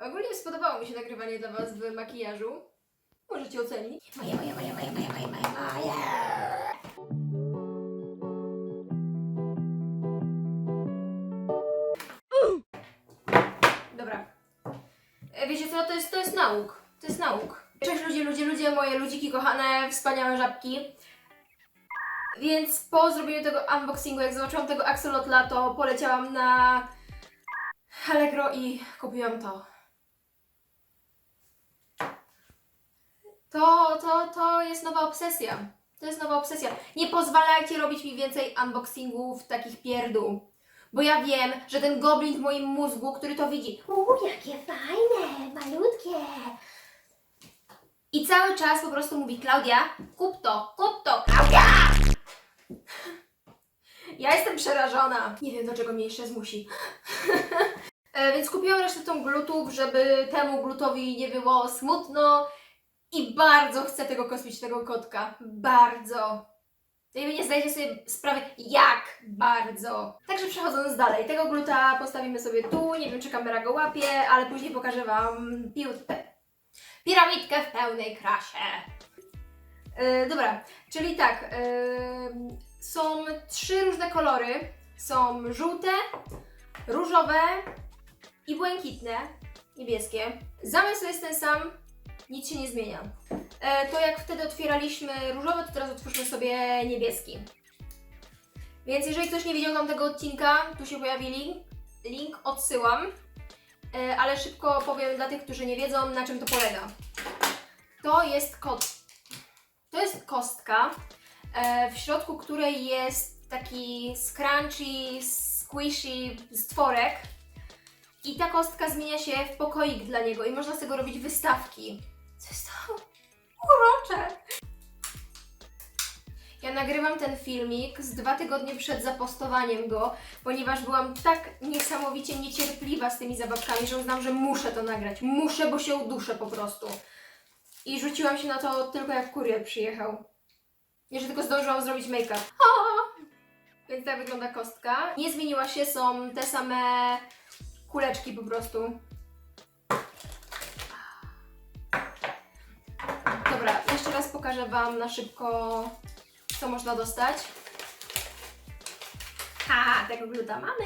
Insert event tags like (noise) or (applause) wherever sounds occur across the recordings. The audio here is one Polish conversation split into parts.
Ogólnie spodobało mi się nagrywanie dla Was w makijażu. Możecie ocenić. Moje, moje, moje, moje, moje, moje, moje, moje. Dobra. E, Wiecie co, to jest, to jest nauk. To jest nauk. Cześć ludzie, ludzie, ludzie, moje ludziki kochane, wspaniałe żabki. Więc po zrobieniu tego unboxingu, jak zobaczyłam tego axolotla, to poleciałam na Allegro i kupiłam to. To, to, to jest nowa obsesja. To jest nowa obsesja. Nie pozwalajcie robić mi więcej unboxingów takich pierdół. Bo ja wiem, że ten goblin w moim mózgu, który to widzi, Uuu, jakie fajne, malutkie. I cały czas po prostu mówi Klaudia, kup to, kup to, Klaudia! Ja jestem przerażona. Nie wiem, do czego mnie jeszcze zmusi. (laughs) e, więc kupiłam resztę tą glutów, żeby temu glutowi nie było smutno. I bardzo chcę tego kosmicznego kotka. Bardzo. Jakby nie zdajecie sobie sprawy, jak bardzo. Także przechodząc dalej, tego gluta postawimy sobie tu. Nie wiem, czy kamera go łapie, ale później pokażę Wam piłkę piramidkę w pełnej krasie. Yy, dobra, czyli tak, yy, są trzy różne kolory. Są żółte, różowe i błękitne, niebieskie. Zamysł jest ten sam, nic się nie zmienia. E, to jak wtedy otwieraliśmy różowy, to teraz otwórzmy sobie niebieski. Więc jeżeli ktoś nie widział tamtego odcinka, tu się pojawi link, link odsyłam. E, ale szybko powiem dla tych, którzy nie wiedzą, na czym to polega. To jest kot. To jest kostka, e, w środku której jest taki scrunchy, squishy stworek. I ta kostka zmienia się w pokoik dla niego i można z tego robić wystawki. Co jest to? Urocze! Ja nagrywam ten filmik z dwa tygodnie przed zapostowaniem go, ponieważ byłam tak niesamowicie niecierpliwa z tymi zabawkami, że uznałam, że muszę to nagrać. Muszę, bo się uduszę po prostu. I rzuciłam się na to tylko jak kurier przyjechał. Że tylko zdążyłam zrobić make-up. Więc tak wygląda kostka. Nie zmieniła się, są te same kuleczki po prostu. Dobra, jeszcze raz pokażę Wam na szybko, co można dostać. Ha, tego gluta mamy.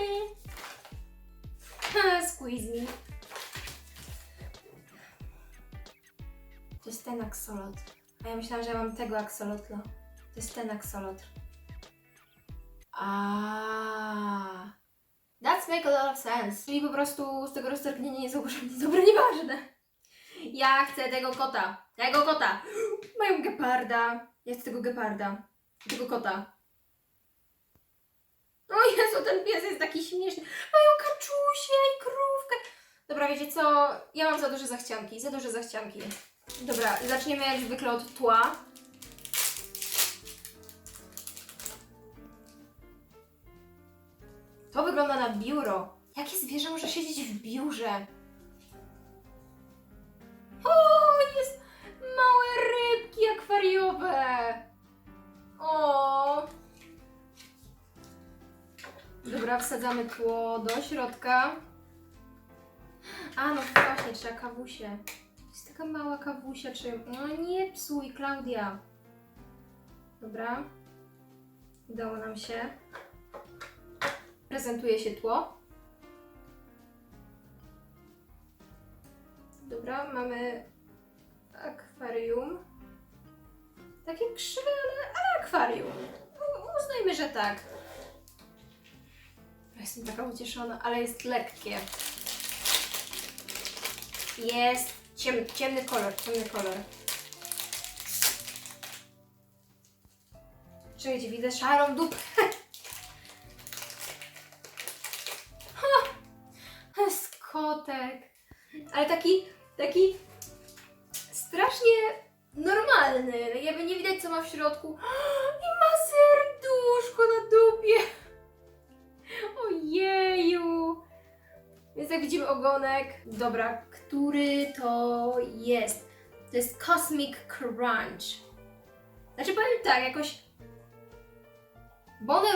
Ha. To jest ten aksolot. A ja myślałam, że ja mam tego aksolotla. To jest ten aksolotl. A. That's make a lot of sense. Czyli po prostu z tego roztargnienia nie zauważyłam (laughs) nic dobre, nieważne. Ja chcę tego kota. Tego kota. Mają geparda. Ja chcę tego geparda. Tego kota. O Jezu, ten pies jest taki śmieszny. Mają kaczusię i krówkę. Dobra, wiecie co? Ja mam za duże zachcianki. Za duże zachcianki. Dobra, zaczniemy jak zwykle od tła. To wygląda na biuro. Jakie zwierzę może siedzieć w biurze? O, jest małe rybki akwariowe. O. Dobra, wsadzamy tło do środka. A, no właśnie, trzeba kawusie. To jest taka mała kawusia, czy... No nie psuj, Klaudia. Dobra. Udało nam się. Prezentuje się tło. Dobra, mamy akwarium. Takie krzywe, ale, ale akwarium. Uznajmy, że tak. Jestem taka ucieszona, ale jest lekkie. Jest ciem, ciemny kolor, ciemny kolor. Czekajcie, widzę szarą dupę. (laughs) Ha! To jest kotek. Ale taki, taki strasznie normalny. Jakby nie widać co ma w środku. (gasps) I ma serduszko na dupie. (laughs) Ojeju. Więc jak widzimy ogonek. Dobra, który to jest? To jest Cosmic Crunch. Znaczy powiem tak, jakoś... Bo one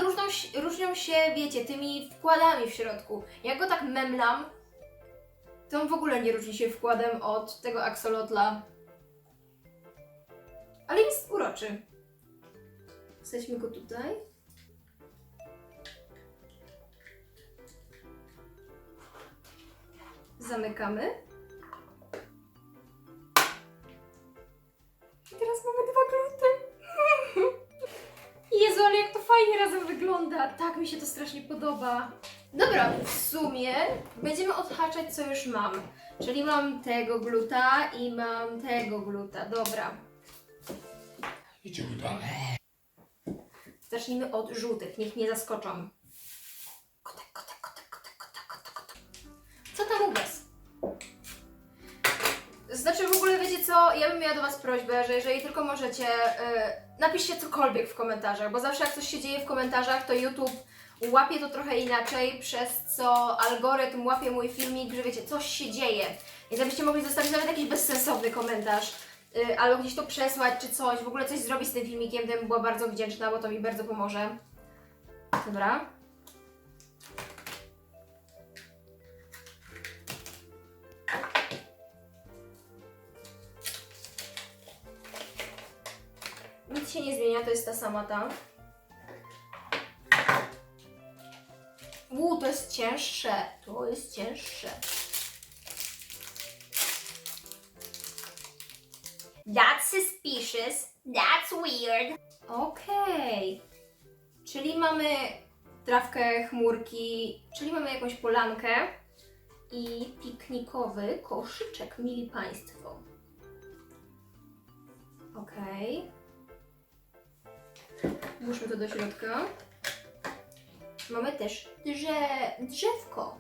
różnią się, wiecie, tymi wkładami w środku. Jak go tak memlam, To on w ogóle nie różni się wkładem od tego axolotla. Ale jest uroczy. Wsadźmy go tutaj. Zamykamy. I teraz mamy dwa gluty. (laughs) Jezu, ale jak to fajnie razem wygląda. Tak mi się to strasznie podoba. Dobra, w sumie będziemy odhaczać co już mam. Czyli mam tego gluta i mam tego gluta. Dobra. Idź uda. Zacznijmy od żółtych, niech mnie zaskoczą. Kotek, kotek, kotek, kotek, kotek, kotek, kotek. Co tam u was? Znaczy w ogóle wiecie co, ja bym miała do was prośbę, że jeżeli tylko możecie, yy, napiszcie cokolwiek w komentarzach, bo zawsze jak coś się dzieje w komentarzach, to YouTube łapie to trochę inaczej, przez co algorytm łapie mój filmik, że wiecie, coś się dzieje. Więc jakbyście mogli zostawić nawet jakiś bezsensowny komentarz, y, albo gdzieś to przesłać, czy coś, w ogóle coś zrobić z tym filmikiem, to bym była bardzo wdzięczna, bo to mi bardzo pomoże. Dobra. Nic się nie zmienia, to jest ta sama ta. Uuu, to jest cięższe. To jest cięższe. That's suspicious. That's weird. Okej. Czyli mamy trawkę, chmurki, czyli mamy jakąś polankę i piknikowy koszyczek, mili Państwo. Okej. Włóżmy to do środka. Mamy też drze drzewko.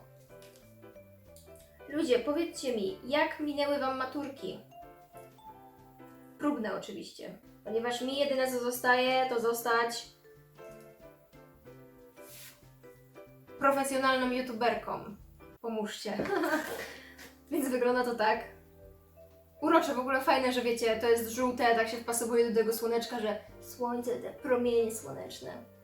Ludzie, powiedzcie mi, jak minęły Wam maturki? Próbne oczywiście. Ponieważ mi jedyne co zostaje, to zostać profesjonalną youtuberką. Pomóżcie. (laughs) Więc wygląda to tak. Urocze, w ogóle fajne, że wiecie, to jest żółte, tak się wpasowuje do tego słoneczka, że słońce, te promienie słoneczne.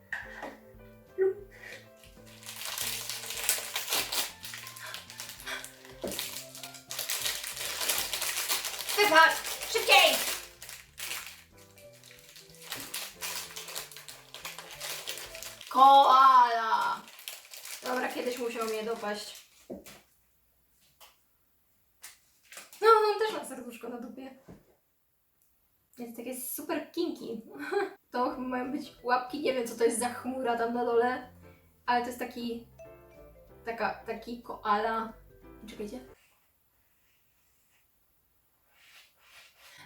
Wypadź! Szybciej! Koala! Dobra, kiedyś musiał mnie dopaść. No, on też ma serduszko na dupie. Jest takie super kinki. (laughs) To mają być łapki, nie wiem co to jest za chmura tam na dole, ale to jest taki, taka, taki koala. Czekajcie.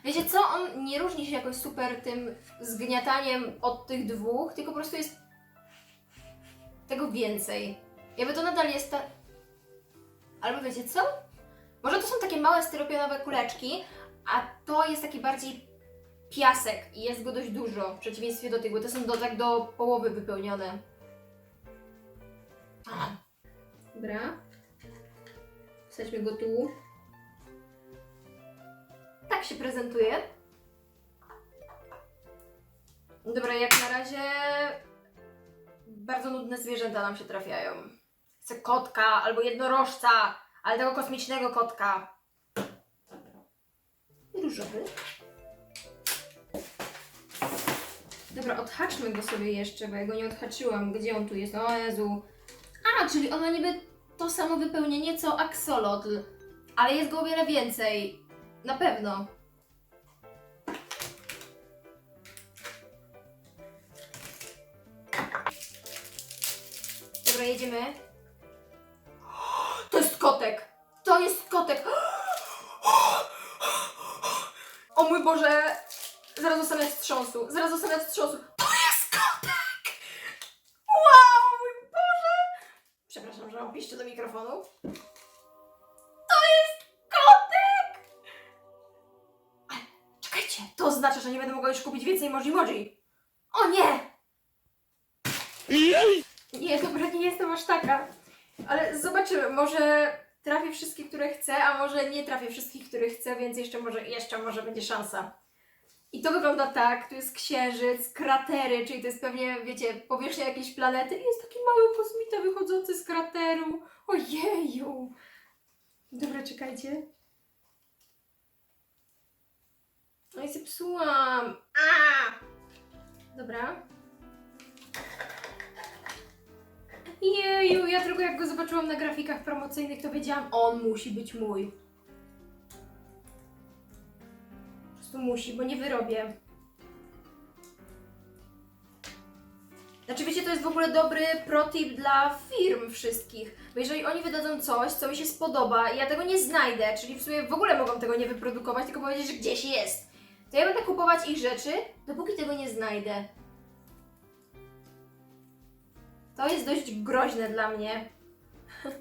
Wiecie co, on nie różni się jakoś super tym zgniataniem od tych dwóch, tylko po prostu jest tego więcej. Jakby to nadal jest ta... Albo wiecie co? Może to są takie małe styropianowe kuleczki, a to jest taki bardziej piasek i jest go dość dużo, w przeciwieństwie do tych, bo te są do, tak do połowy wypełnione. Dobra. Wsadźmy go tu. Tak się prezentuje. Dobra, jak na razie bardzo nudne zwierzęta nam się trafiają. Chcę kotka albo jednorożca, ale tego kosmicznego kotka. Różowy. Dobra, odhaczmy go sobie jeszcze, bo ja go nie odhaczyłam. Gdzie on tu jest? O Jezu. A, czyli ona niby to samo wypełnienie co axolotl, ale jest go o wiele więcej. Na pewno. Dobra, jedziemy. To jest kotek! To jest kotek! O mój Boże! Zaraz zostanę wstrząsu. Zaraz zostanę wstrząsu. To jest kotek! Wow, mój Boże! Przepraszam, że mam piszcze do mikrofonu. Oznacza, że nie będę mogła już kupić więcej Moji Moji. O nie! Nie, dobra, nie jestem aż taka. Ale zobaczymy, może trafię wszystkie, które chcę, a może nie trafię wszystkich, które chcę, więc jeszcze może, jeszcze może będzie szansa. I to wygląda tak, tu jest księżyc, kratery, czyli to jest pewnie, wiecie, powierzchnia jakiejś planety i jest taki mały kosmita wychodzący z krateru. Ojeju! Dobra, czekajcie. No i zepsułam. Dobra. Jeju, ja tylko jak go zobaczyłam na grafikach promocyjnych, to wiedziałam, on musi być mój. Po prostu musi, bo nie wyrobię. Znaczy wiecie, to jest w ogóle dobry protip dla firm wszystkich, bo jeżeli oni wydadzą coś, co mi się spodoba i ja tego nie znajdę, czyli w sumie w ogóle mogą tego nie wyprodukować, tylko powiedzieć, że gdzieś jest, to ja będę kupować ich rzeczy, dopóki tego nie znajdę. To jest dość groźne dla mnie. (laughs)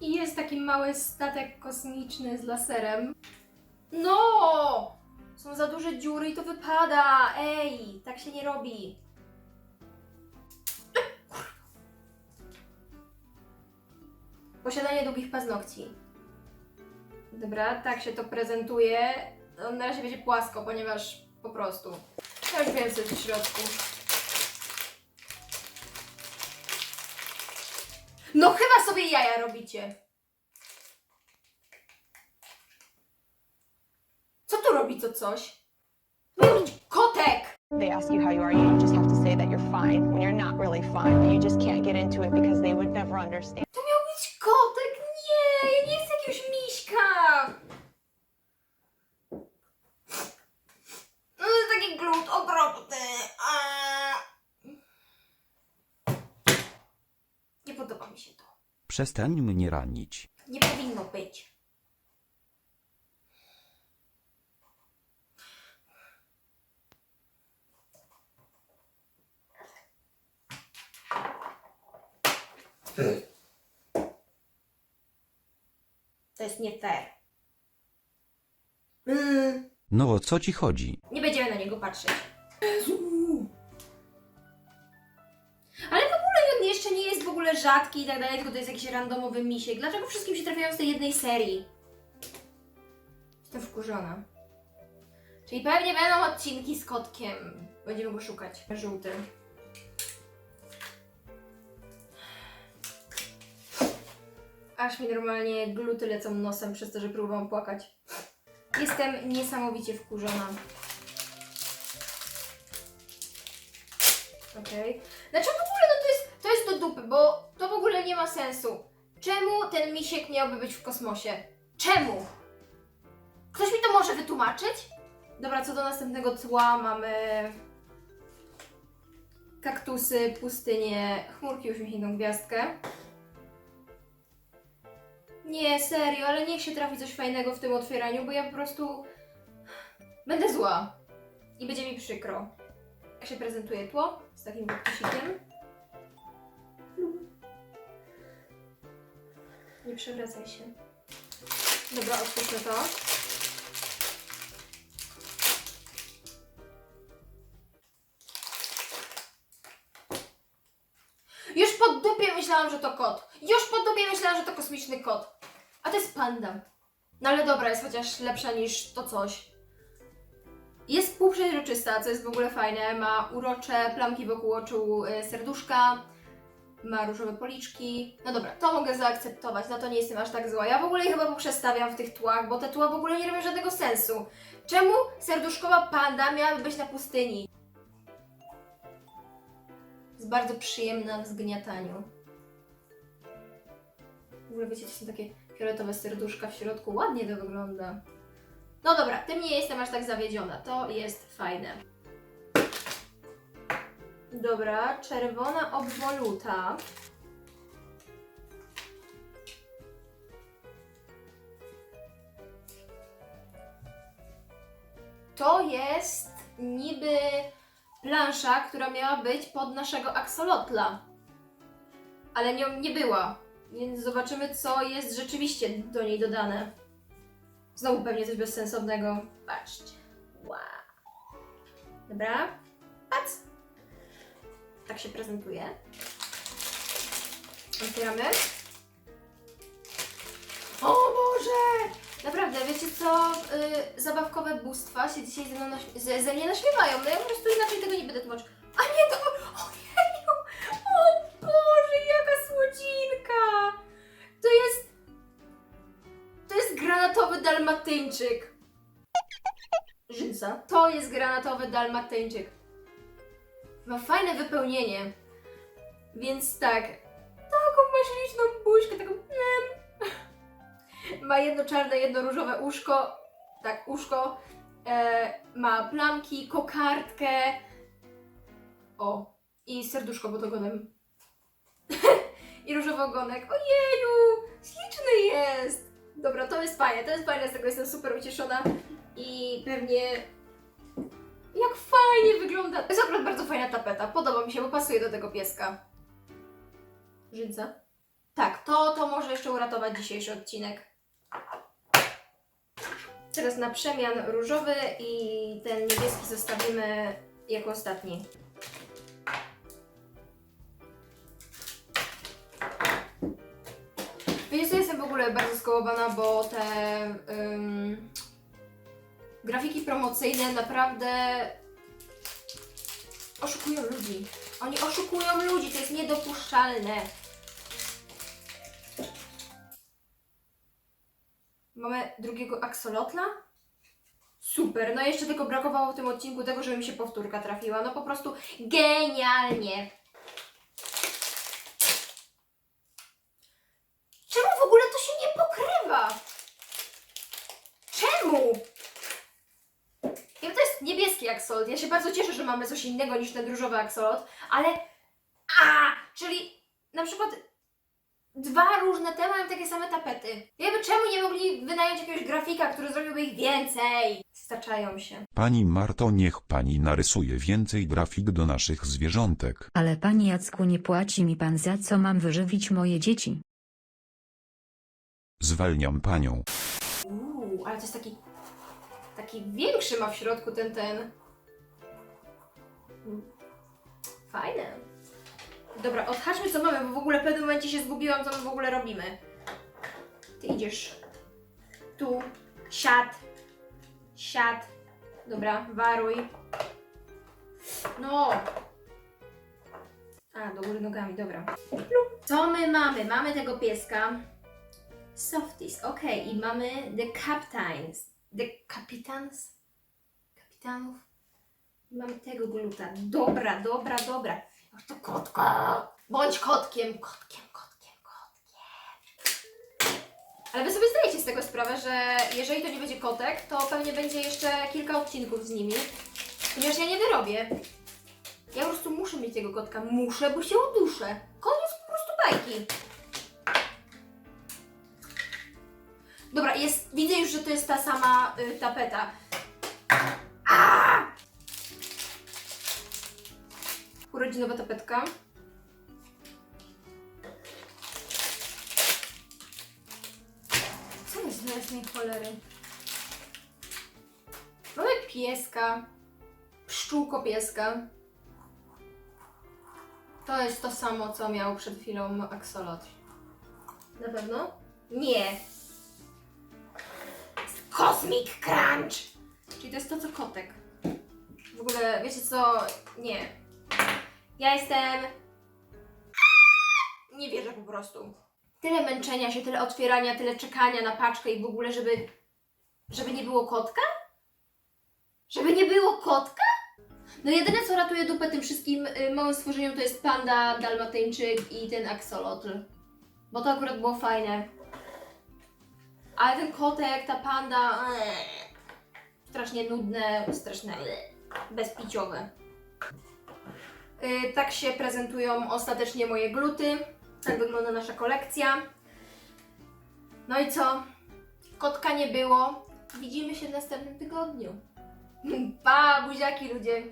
I jest taki mały statek kosmiczny z laserem. No! Są za duże dziury i to wypada! Ej, tak się nie robi. Posiadanie długich paznokci. Dobra, tak się to prezentuje. No, na razie będzie płasko, ponieważ po prostu. Ja już wiem, co jest w środku. No chyba sobie jaja robicie. Co tu robi to coś? Kotek! They ask you how you are, you just have to say that you're fine when you're not really fine, you just can't get into it because they would never understand. To miał być kotek! Nie! Ja nie chcę jakiegoś miśka! No to jest taki glut okropny. A... Nie podoba mi się to. Przestań mnie ranić. Nie powinno być. To jest nie fair. Mm, No o co ci chodzi? nie będziemy na niego patrzeć. Ale ogóle rzadki i tak dalej, tylko to jest jakiś randomowy misiek. Dlaczego wszystkim się trafiają z tej jednej serii? Jestem wkurzona. Czyli pewnie będą odcinki z kotkiem. Będziemy go szukać. Żółty. Aż mi normalnie gluty lecą nosem przez to, że próbowałam płakać. Jestem niesamowicie wkurzona. Okej. Znaczy w ogóle no to jest, to jest do dupy, bo to w ogóle nie ma sensu. Czemu ten misiek miałby być w kosmosie? Czemu? Ktoś mi to może wytłumaczyć? Dobra, co do następnego tła mamy kaktusy, pustynię, chmurki uśmiechniętą gwiazdkę. Nie, serio, ale niech się trafi coś fajnego w tym otwieraniu, bo ja po prostu będę zła i będzie mi przykro. Jak się prezentuje tło z takim kaktusikiem. Nie przewracaj się. Dobra, otwórzmy to. Już po dupie myślałam, że to kot. Już po dupie myślałam, że to kosmiczny kot. A to jest panda. No ale dobra, jest chociaż lepsza niż to coś. Jest półprzeźroczysta, co jest w ogóle fajne. Ma urocze plamki wokół oczu y, serduszka. Ma różowe policzki. No dobra, to mogę zaakceptować, na to nie jestem aż tak zła. Ja w ogóle je chyba poprzestawiam w tych tłach, bo te tła w ogóle nie robią żadnego sensu. Czemu serduszkowa panda miałaby być na pustyni? Jest bardzo przyjemna w zgniataniu. W ogóle wiecie, to są takie fioletowe serduszka w środku. Ładnie to wygląda. No dobra, tym nie jestem aż tak zawiedziona. To jest fajne. Dobra, czerwona obwoluta. To jest niby plansza, która miała być pod naszego aksolotla. Ale nią nie była. Więc zobaczymy, co jest rzeczywiście do niej dodane. Znowu pewnie coś bezsensownego. Patrzcie. Wow. Dobra. Patrz. Tak się prezentuje. Otwieramy. O Boże! Naprawdę, wiecie co? Y, zabawkowe bóstwa się dzisiaj ze, mną naś- ze, ze mnie naśmiewają. No ja po prostu inaczej tego nie będę tłumaczyć. A nie, to... Ojeju! O Boże, jaka słodzinka! granatowy dalmatyńczyk. Żynca. To jest granatowy dalmatyńczyk. Ma fajne wypełnienie. Więc tak. Taką ma śliczną buźkę, taką... (laughs) Ma jedno czarne, jedno różowe uszko. Tak, uszko. E, ma plamki, kokardkę. O. I serduszko pod ogonem. (laughs) I różowy ogonek. Ojeju! Śliczny jest! Dobra, to jest fajne, to jest fajne, z tego jestem super ucieszona. I pewnie... Jak fajnie wygląda! To jest akurat bardzo fajna tapeta, podoba mi się, bo pasuje do tego pieska. Żydza? Tak, to, to może jeszcze uratować dzisiejszy odcinek. Teraz na przemian różowy i ten niebieski zostawimy jako ostatni. Wiecie co, jestem w ogóle bardzo skołowana, bo te ym, grafiki promocyjne naprawdę oszukują ludzi. Oni oszukują ludzi, to jest niedopuszczalne. Mamy drugiego aksolotla? Super, no jeszcze tylko brakowało w tym odcinku tego, żeby mi się powtórka trafiła. No po prostu genialnie. Czemu w ogóle to się nie pokrywa? Czemu? Niebieski aksolot. Ja się bardzo cieszę, że mamy coś innego niż ten różowy aksolot, ale. A! Czyli na przykład dwa różne te mają takie same tapety. Ja wiem, czemu nie mogli wynająć jakiegoś grafika, który zrobiłby ich więcej? Staczają się. Pani Marto, niech pani narysuje więcej grafik do naszych zwierzątek. Ale panie Jacku nie płaci mi pan za co mam wyżywić moje dzieci. Zwalniam panią. Uuu, ale to jest taki. Taki większy ma w środku ten ten. Mm. Fajne. Dobra, odhaczmy co mamy, bo w ogóle w pewnym momencie się zgubiłam, co my w ogóle robimy. Ty idziesz tu, siad, siad. Dobra, waruj. No. A, do góry nogami, dobra. Co my mamy? Mamy tego pieska. Softies, ok. I mamy The Captains. The Capitans? Kapitanów? I mamy tego gluta. Dobra, dobra, dobra. Ach, to kotka! Bądź kotkiem, kotkiem, kotkiem, kotkiem. Ale wy sobie zdajecie z tego sprawę, że jeżeli to nie będzie kotek, to pewnie będzie jeszcze kilka odcinków z nimi. Ponieważ ja nie wyrobię. Ja po prostu muszę mieć tego kotka. Muszę, bo się uduszę. Koniec po prostu bajki. Dobra, jest, że to jest ta sama y, tapeta. A! Urodzinowa tapetka. Co jest z jasnej cholery? Mamy pieska. Pszczółko pieska. To jest to samo, co miał przed chwilą aksolot. Na pewno? Nie. Cosmic Crunch! Czyli to jest to, co kotek. W ogóle, wiecie co? Nie. Ja jestem... Nie wierzę po prostu. Tyle męczenia się, tyle otwierania, tyle czekania na paczkę i w ogóle, żeby... Żeby nie było kotka? Żeby nie było kotka? No jedyne, co ratuje dupę tym wszystkim y, małym stworzeniom, to jest panda, dalmatyńczyk i ten axolotl. Bo to akurat było fajne. Ale ten kotek, ta panda. eee, strasznie nudne, straszne. bezpiciowe. Yy, tak się prezentują ostatecznie moje gluty. Tak wygląda nasza kolekcja. No i co? Kotka nie było. Widzimy się w następnym tygodniu. (laughs) Pa, buziaki ludzie.